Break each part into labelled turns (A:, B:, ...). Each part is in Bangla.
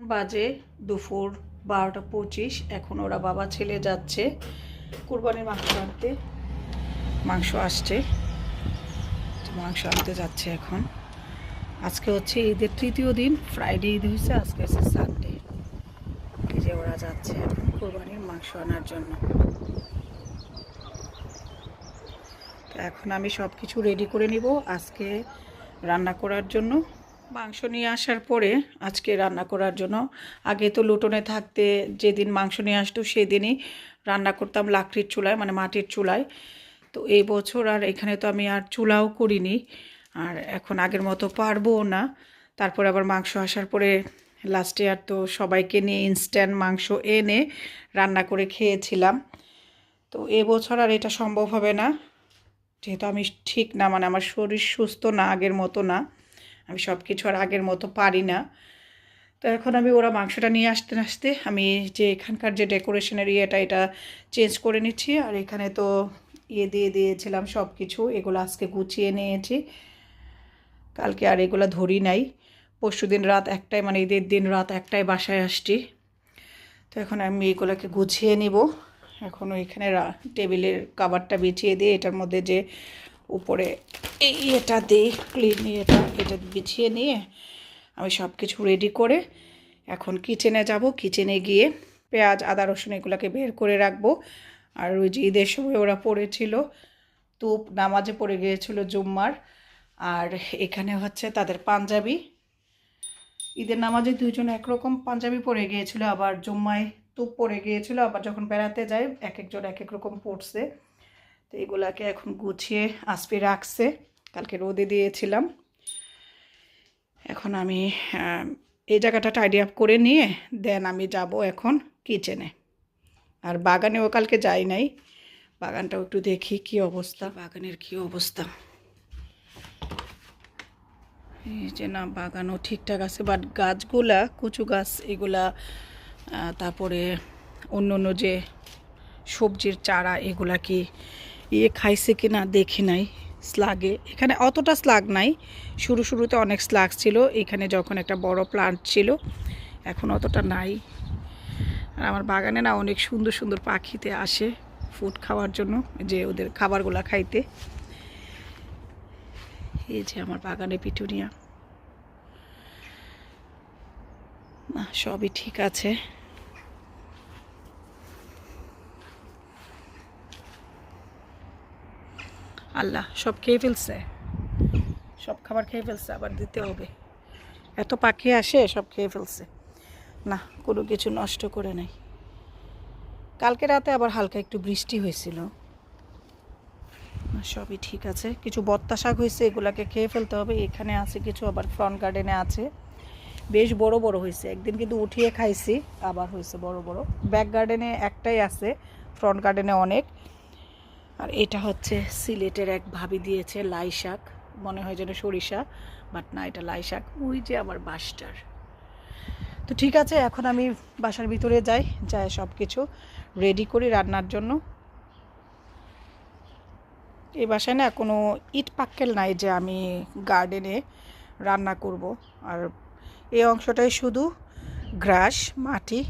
A: বাজে দুপুর বারোটা পঁচিশ, এখন ওরা বাবা ছেলে যাচ্ছে। কুরবানির মাংস আনতে। মাংস আসছে। মাংস আনতে যাচ্ছে এখন। আজকে হচ্ছে ঈদের তৃতীয় দিন ফ্রাইডে ঈদ হয়েছে, আজকে হচ্ছে সানডে এই যে ওরা যাচ্ছে এখন কুরবানির মাংস আনার জন্য। তো এখন আমি সব কিছু রেডি করে নিব আজকে রান্না করার জন্য। মাংস নিয়ে আসার পরে আজকে রান্না করার জন্য। আগে তো লুটনে থাকতে যেদিন মাংস নিয়ে আসতো সেদিনই রান্না করতাম লাকড়ির চুলায় মানে মাটির চুলায়। তো এই বছর আর এখানে তো আমি আর চুলাও করিনি। আর এখন আগের মতো পারব না। তারপর আবার মাংস আসার পরে লাস্টে আর তো সবাইকে নিয়ে ইনস্ট্যান্ট মাংস এনে রান্না করে খেয়েছিলাম। তো এবছর আর এটা সম্ভব হবে না। যেহেতু আমি ঠিক না মানে আমার শরীর সুস্থ না আগের মতো না। আমি সব কিছু আর আগের মতো পারি না। তো এখন আমি ওরা মাংসটা নিয়ে আসতে আসতে আমি যে এখানকার যে ডেকোরেশনের ইয়েটা, এটা চেঞ্জ করে নিচ্ছি। আর এখানে তো ইয়ে দিয়ে দিয়েছিলাম সব কিছু এগুলো আজকে গুছিয়ে নিয়েছি। কালকে আর এগুলো ধরি নাই। পরশু দিন রাত একটাই মানে ঈদের দিন রাত একটাই বাসায় আসছি। তো এখন আমি এগুলোকে গুছিয়ে নিব। এখন ওইখানে টেবিলের কাভারটা বিছিয়ে দিয়ে এটার মধ্যে যে উপরে এই এটা দিই ক্লিন এটা এটা বিছিয়ে নিয়ে আমি সব কিছু রেডি করে এখন কিচেনে যাব। কিচেনে গিয়ে পেঁয়াজ, আদা, রসুন এগুলোকে বের করে রাখব। আর ওই যে ঈদের সময় ওরা পড়েছিল, তুপ নামাজে পড়ে গিয়েছিল জুম্মার। আর এখানে হচ্ছে তাদের পাঞ্জাবি। ঈদের নামাজে দুইজন একরকম পাঞ্জাবি পরে গিয়েছিল, আবার জুম্মায় তুপ পরে গিয়েছিল, আবার যখন বেড়াতে যায়, এক একজন এক এক রকম পড়ছে তো এগুলাকে এখন গুছিয়ে আসপি রাখছে। কালকে রোদে দিয়েছিলাম। এখন আমি এই জায়গাটা টাইডি আপ করে নিয়ে দেন আমি যাব এখন কিচেনে আর বাগানেও কালকে যাই নাই। বাগানটাও একটু দেখি কি অবস্থা। বাগানের কি অবস্থা? এই যে না বাগানও ঠিকঠাক আছে বাট গাছগুলা কচু গাছ এগুলা তারপরে অন্য অন্য যে সবজির চারা এগুলা কি ইয়ে খাইছে কি না দেখি নাই স্লাগে এখানে অতটা স্লাগ নাই, শুরু শুরুতে অনেক স্লাগ ছিল, এখানে যখন একটা বড় প্লান্ট ছিল, এখন অতটা নাই। আর আমার বাগানে না অনেক সুন্দর সুন্দর পাখিতে আসে ফুড খাওয়ার জন্য যে ওদের খাবারগুলা খাইতে। এই যে আমার বাগানে পিটুনিয়া। না, সবই ঠিক আছে। আল্লাহ, সব খেয়ে ফেলছে। সব খাবার খেয়ে ফেলছে, আবার দিতে হবে। এত পাখি আসে, সব খেয়ে ফেলছে। না, কোনো কিছু নষ্ট করে নাই। কালকে রাতে আবার হালকা একটু বৃষ্টি হয়েছিল। সবই ঠিক আছে। কিছু বত্তা শাক হয়েছে, এগুলাকে খেয়ে ফেলতে হবে। এখানে আছে কিছু, আবার ফ্রন্ট গার্ডেনে আছে। বেশ বড় বড় হয়েছে। একদিন কিন্তু উঠিয়ে খাইছি, আবার হয়েছে বড় বড়। ব্যাক গার্ডেনে একটাই আছে, ফ্রন্ট গার্ডেনে অনেক। আর এটা হচ্ছে সিলেটের এক ভাবি দিয়েছে লাই শাক। মনে হয় যেন সরিষা, বাট না, এটা লাই শাক। ওই যে আমার বাসটার। তো ঠিক আছে, এখন আমি বাসার ভিতরে যাই যাই সব কিছু রেডি করি রান্নার জন্য। এই বাসায় না কোনো ইট পাক্কেল নাই যে আমি গার্ডেনে রান্না করব। আর এই অংশটাই শুধু গ্রাস, মাটি,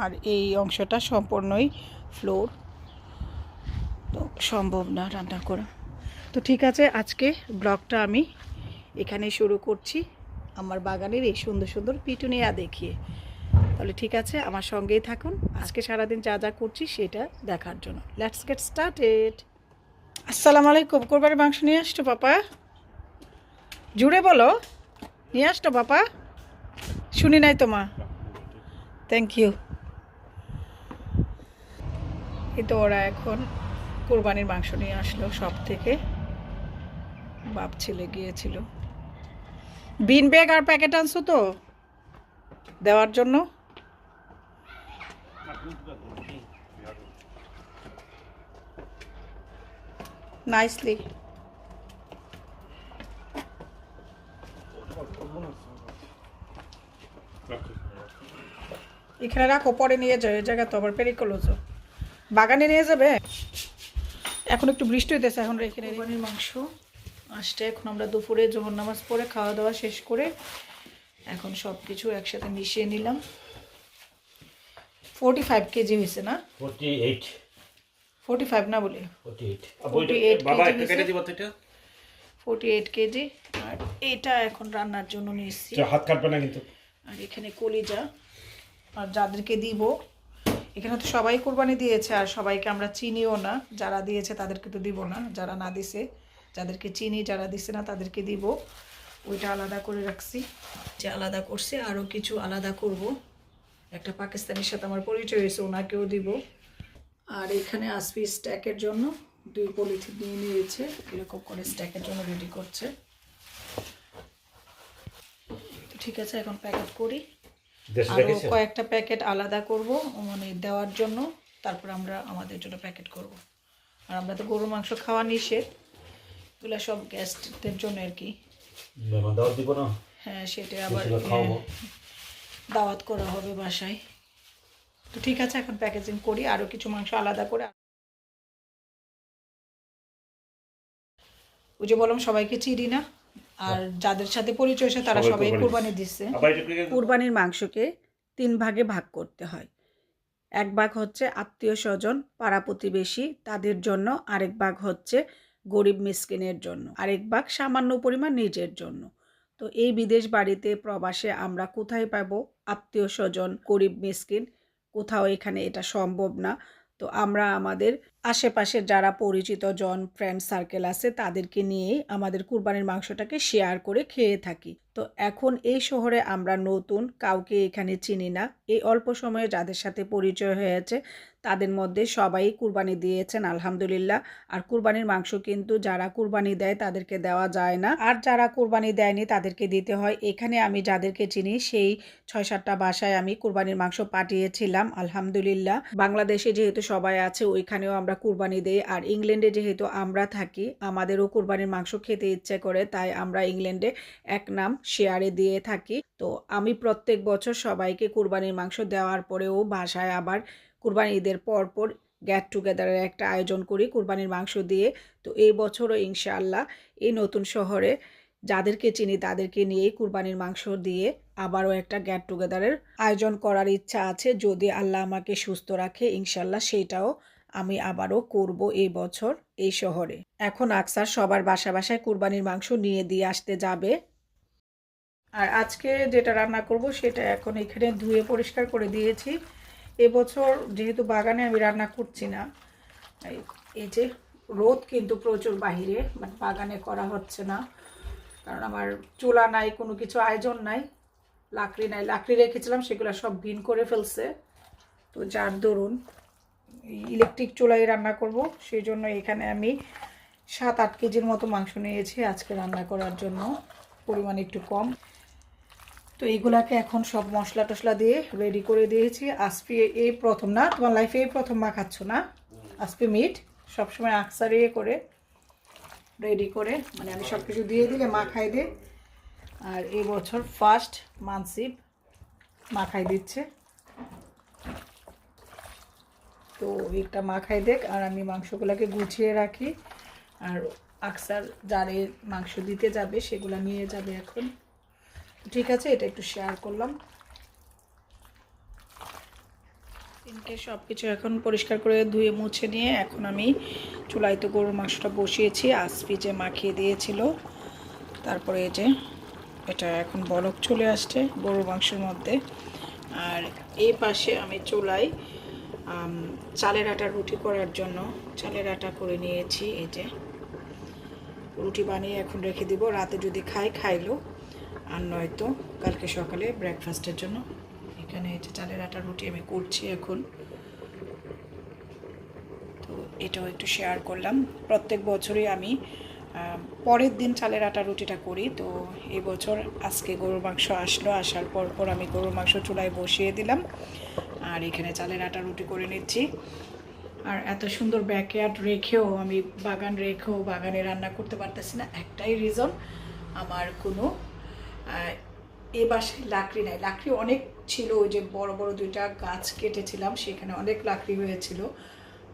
A: আর এই অংশটা সম্পূর্ণই ফ্লোর সম্ভব না রান্না করা। তো ঠিক আছে, আজকে ব্লগটা আমি এখানে শুরু করছি। আমার বাগানের এই সুন্দর সুন্দর পিটুনিয়া দেখিয়ে। তাহলে ঠিক আছে, আমার সঙ্গেই থাকুন। আজকে সারাদিন যা যা করছি সেটা দেখার জন্য। লেটস গেট স্টার্টেড আসসালামু আলাইকুম, কোরবানির মাংস নিয়ে আসছো পাপা? জুড়ে বলো, নিয়ে আসতো পাপা? শুনি নাই তোমা থ্যাংক ইউ এই তো ওরা এখন কোরবানির মাংস নিয়ে আসলো সব থেকে। বাপ ছেলে গিয়েছিল। বিন ব্যাগ আর প্যাকেট আনছো তো দেওয়ার জন্য? নাইসলি এখানে রাখো, পরে নিয়ে যাও এই জায়গা তো আবার পেরিকলোজো বাগানে নিয়ে যাবে? এখন একটু বৃষ্টি হইতেছে এখন রেখে কোরবানির মাংস আসছে এখন আমরা দুপুরে জোহর নামাজ পড়ে খাওয়া দাওয়া শেষ করে এখন সব কিছু একসাথে মিশিয়ে নিলাম। ফোরটি ফাইভ কেজি হয়েছে না?
B: ফোরটি এইট
A: ফোরটি ফাইভ না বলে
B: ফোরটি এইট
A: 48
B: বাবা
A: কেজি। আর এটা এখন রান্নার জন্য নিচ্ছি
B: এটা হাত কাটবে না কিন্তু।
A: আর এখানে কলিজা। আর যাদেরকে দিব এখানে তো সবাই কোরবানি দিয়েছে, আর সবাইকে আমরা চিনিও না। যারা দিয়েছে তাদেরকে তো দিব না। যারা না দিছে, যাদেরকে চিনি, যারা দিছে না তাদেরকে দিব। ওইটা আলাদা করে রাখছি। যে আলাদা করছি আরও কিছু আলাদা করব। একটা পাকিস্তানের সাথে আমার পরিচয় হয়েছে, ওনাকেও দিব। আর এখানে আসবি স্ট্যাকের জন্য। দুই পলিথিন নিয়ে নিয়েছে, এরকম করে স্ট্যাকের জন্য রেডি করছে। ঠিক আছে, এখন প্যাকেট করি। আরও কয়েকটা প্যাকেট আলাদা করব মানে দেওয়ার জন্য। তারপর আমরা আমাদের জন্য প্যাকেট করব। আর আমরা তো গরুর মাংস খাওয়া নিষেধ। এগুলো সব গেস্টদের জন্য আর কি। হ্যাঁ সেটা আবার। হ্যাঁ, দাওয়াত করা হবে বাসায়। তো ঠিক আছে এখন প্যাকেজিং করি। আরও কিছু মাংস আলাদা করে ওই যে বললাম সবাইকে চিনি না। আর যাদের সাথে পরিচয় হয়েছে তারা
B: সবাই কোরবানি
A: দিচ্ছে কুরবানির মাংসকে তিন ভাগে ভাগ করতে হয়। এক ভাগ হচ্ছে আত্মীয় স্বজন পাড়া প্রতিবেশী তাদের জন্য। আরেক ভাগ হচ্ছে গরিব মিসকিনের জন্য। আরেক ভাগ সামান্য পরিমাণ নিজের জন্য। তো এই বিদেশ বাড়িতে প্রবাসে আমরা কোথায় পাবো? আত্মীয় স্বজন গরিব মিসকিন কোথাও এখানে এটা সম্ভব না। তো আমরা আমাদের আশেপাশে যারা পরিচিত জন ফ্রেন্ড সার্কেল আছে, তাদেরকে নিয়েই আমাদের কুরবানির মাংসটাকে শেয়ার করে খেয়ে থাকি। তো এখন এই শহরে আমরা নতুন, কাউকে এখানে চিনি না। এই অল্প সময়ে যাদের সাথে পরিচয় হয়েছে, তাদের মধ্যে সবাই কুরবানি দিয়েছেন, আলহামদুলিল্লাহ। আর কুরবানির মাংস কিন্তু যারা কুরবানি দেয়, তাদেরকে দেওয়া যায় না। আর যারা কুরবানি দেয়নি, তাদেরকে দিতে হয়। এখানে আমি যাদেরকে চিনি, সেই ছয় সাতটা বাসায় আমি কুরবানির মাংস পাঠিয়েছিলাম, আলহামদুলিল্লাহ। বাংলাদেশে যেহেতু সবাই আছে, ওইখানেও আমরা কুরবানি দিই। আর ইংল্যান্ডে যেহেতু আমরা থাকি, আমাদেরও কুরবানির মাংস খেতে ইচ্ছে করে, তাই আমরা ইংল্যান্ডে এক নাম শেয়ারে দিয়ে থাকি। তো আমি প্রত্যেক বছর সবাইকে কুরবানির মাংস দেওয়ার পরেও বাসায় আবার কুরবানি ঈদের পর পর গেট টুগেদারের একটা আয়োজন করি কুরবানির মাংস দিয়ে। তো এই বছরও ইনশাআল্লাহ এই নতুন শহরে যাদেরকে চিনি তাদেরকে নিয়েই কুরবানির মাংস দিয়ে আবারও একটা গেট টুগেদারের আয়োজন করার ইচ্ছা আছে। যদি আল্লাহ আমাকে সুস্থ রাখে ইনশাল্লাহ সেটাও আমি আবারও করব এই বছর এই শহরে। এখন আকসার সবার বাসা বাসায় কুরবানির মাংস নিয়ে দিয়ে আসতে যাবে। আর আজকে যেটা রান্না করব সেটা এখন এখানে ধুয়ে পরিষ্কার করে দিয়েছি। এবছর যেহেতু বাগানে আমি রান্না করছি না, এই- যে রোদ কিন্তু প্রচুর বাহিরে মানে বাগানে করা হচ্ছে না। কারণ আমার চুলা নাই, কোনো কিছু আয়োজন নাই, লাকড়ি নাই। লাকড়ি রেখেছিলাম, সেগুলো সব ভিন করে ফেলছে। তো যার দরুন ইলেকট্রিক চুলায় রান্না করব, সেই জন্য এখানে আমি সাত আট কেজির মতো মাংস নিয়েছি আজকে রান্না করার জন্য। পরিমাণ একটু কম। তো এইগুলাকে এখন সব মশলা টশলা দিয়ে রেডি করে দিয়েছি। আজপি এই প্রথম না, তোমার লাইফে এই প্রথম মাখাচ্ছ না? আজপি মিট সবসময় আকসার ইয়ে করে রেডি করে মানে আমি সব কিছু দিয়ে দিলে মাখাই দে। আর এই বছর ফার্স্ট মানসিপ মাখাই দিচ্ছে। তো একটা মাখাই দেখ, আর আমি মাংসগুলোকে গুছিয়ে রাখি। আর আকসার যারে মাংস দিতে যাবে, সেগুলো নিয়ে যাবে এখন। ঠিক আছে এটা একটু শেয়ার করলাম। তিনটে সব কিছু এখন পরিষ্কার করে ধুয়ে মুছে নিয়ে এখন আমি চুলায় তো গরুর মাংসটা বসিয়েছি আসপিচে মাখিয়ে দিয়েছিল তারপরে এই যে এটা এখন বলক চলে আসছে গরুর মাংসের মধ্যে। আর এই পাশে আমি আম, চালের আটা রুটি করার জন্য চালের আটা করে নিয়েছি এই যে। রুটি বানিয়ে এখন রেখে দিব রাতে যদি খাই খাইলো। আর নয়তো কালকে সকালে ব্রেকফাস্টের জন্য। এখানে এই যে চালের আটা, রুটি আমি করছি এখন। তো এটাও একটু শেয়ার করলাম। প্রত্যেক বছরই আমি পরের দিন চালের আটা, রুটিটা করি। তো এই বছর আজকে গরুর মাংস আসলো। আসার পর পর আমি গরুর মাংস চুলায় বসিয়ে দিলাম। আর এখানে চালের আটা, রুটি করে নিচ্ছি। আর এত সুন্দর ব্যাকয়ার্ড রেখেও, আমি বাগান রেখেও বাগানে রান্না করতে পারতেছি না। একটাই রিজন আমার কোনো এ বাসায় লাকড়ি নাই। লাকড়ি অনেক ছিল, ওই যে বড় বড় দুইটা গাছ কেটেছিলাম, সেখানে অনেক লাকড়ি হয়েছিল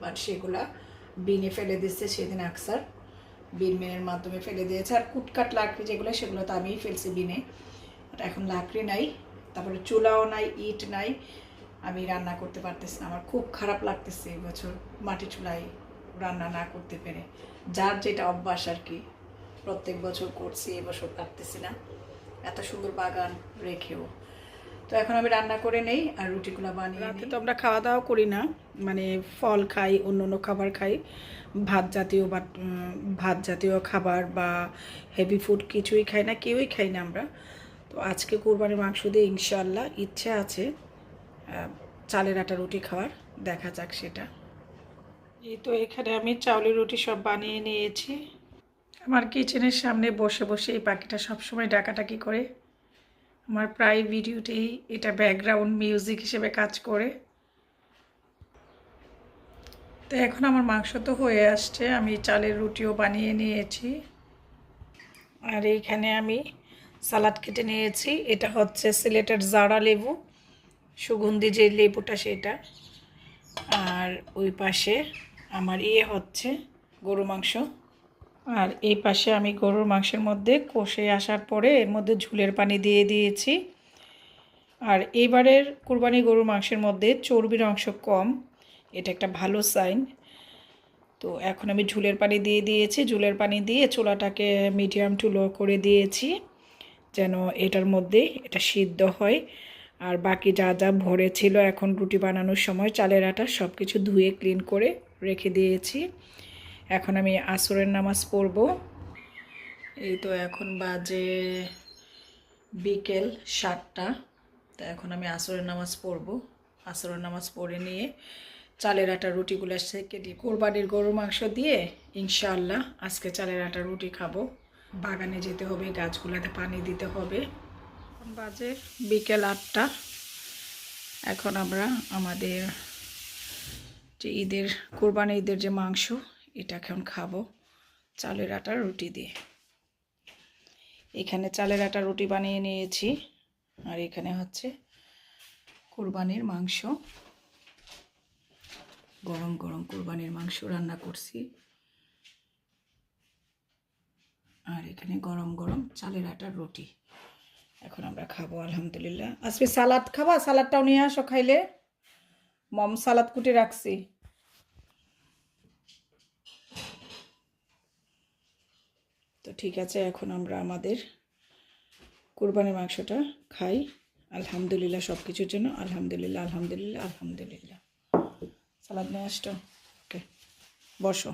A: বাট সেগুলা বিনে ফেলে দিচ্ছে সেদিন আকসার। বিন মেনের মাধ্যমে ফেলে দিয়েছে, আর কুটকাট লাকড়ি যেগুলো, সেগুলো তো আমিই ফেলছি বিনে। এখন লাকড়ি নাই, তারপরে চুলাও নাই, ইট নাই, আমি রান্না করতে পারতেছি আমার খুব খারাপ লাগতেছে এই বছর মাটি চুলায় রান্না না করতে পেরে। যার যেটা অভ্যাস আর কি, প্রত্যেক বছর করছি এবছর পারতেছি না। এত সুন্দর বাগান রেখেও। তো এখন আমি রান্না করে নেই আর রুটিগুলো বানিয়ে রাতে তো আমরা খাওয়া দাওয়া করি না মানে ফল খাই অন্য অন্য খাবার খাই। ভাত জাতীয় বা ভাত জাতীয় খাবার বা হেভি ফুড কিছুই খাই না কেউই খাই না আমরা। তো আজকে কোরবানির মাংস দিয়ে ইনশাল্লাহ ইচ্ছে আছে চালের আটা রুটি খাওয়ার দেখা যাক সেটা। এই তো এখানে আমি চাউলের রুটি সব বানিয়ে নিয়েছি। আমার কিচেনের সামনে বসে বসে এই পাখিটা সবসময় ডাকাটাকি করে। আমার প্রায় ভিডিওতেই এটা ব্যাকগ্রাউন্ড মিউজিক হিসেবে কাজ করে। তো এখন আমার মাংস তো হয়ে আসছে, আমি চালের রুটিও বানিয়ে নিয়েছি। আর এইখানে আমি সালাড কেটে নিয়েছি, এটা হচ্ছে সিলেটের জারা লেবু, সুগন্ধি যে লেবুটা সেটা। আর ওই পাশে আমার ইয়ে হচ্ছে গরু মাংস। আর এই পাশে আমি গরুর মাংসের মধ্যে কষে আসার পরে এর মধ্যে ঝুলের পানি দিয়ে দিয়েছি। আর এইবারের কুরবানি গরুর মাংসের মধ্যে চর্বির অংশ কম, এটা একটা ভালো সাইন। তো এখন আমি ঝুলের পানি দিয়ে দিয়েছি, ঝুলের পানি দিয়ে চোলাটাকে মিডিয়াম টু লো করে দিয়েছি, যেন এটার মধ্যে এটা সিদ্ধ হয়। আর বাকি যা যা ভরে ছিল এখন রুটি বানানোর সময় চালের আটা সব কিছু ধুয়ে ক্লিন করে রেখে দিয়েছি। এখন আমি আসরের নামাজ পড়ব। এই তো এখন বাজে বিকেল সাতটা। তো এখন আমি আসরের নামাজ পড়ব। আসরের নামাজ পড়ে নিয়ে চালের আটা রুটিগুলো সেকে দিই কোরবানির গরুর মাংস দিয়ে ইনশাআল্লাহ আজকে চালের আটা রুটি খাব। বাগানে যেতে হবে, গাছগুলোতে পানি দিতে হবে। বাজে বিকেল আটটা। এখন আমরা আমাদের যে ঈদের কোরবানি ঈদের যে মাংস এটা এখন খাব চালের আটার রুটি দিয়ে। এখানে চালের আটা রুটি বানিয়ে নিয়েছি আর এখানে হচ্ছে কোরবানির মাংস। গরম গরম কোরবানির মাংস রান্না করছি। আর এখানে গরম গরম চালের আটার রুটি। এখন আমরা খাব, আলহামদুলিল্লাহ। আজকে সালাদ খাবা? সালাদটাও নিয়ে আসো খাইলে। মম, সালাদ কুটে রাখছি। ঠিক আছে, এখন আমরা আমাদের কোরবানির মাংসটা খাই। আলহামদুলিল্লাহ সব কিছুর জন্য আলহামদুলিল্লাহ আলহামদুলিল্লাহ আলহামদুলিল্লাহ। সালাদ নিয়ে আসতো ওকে বসো।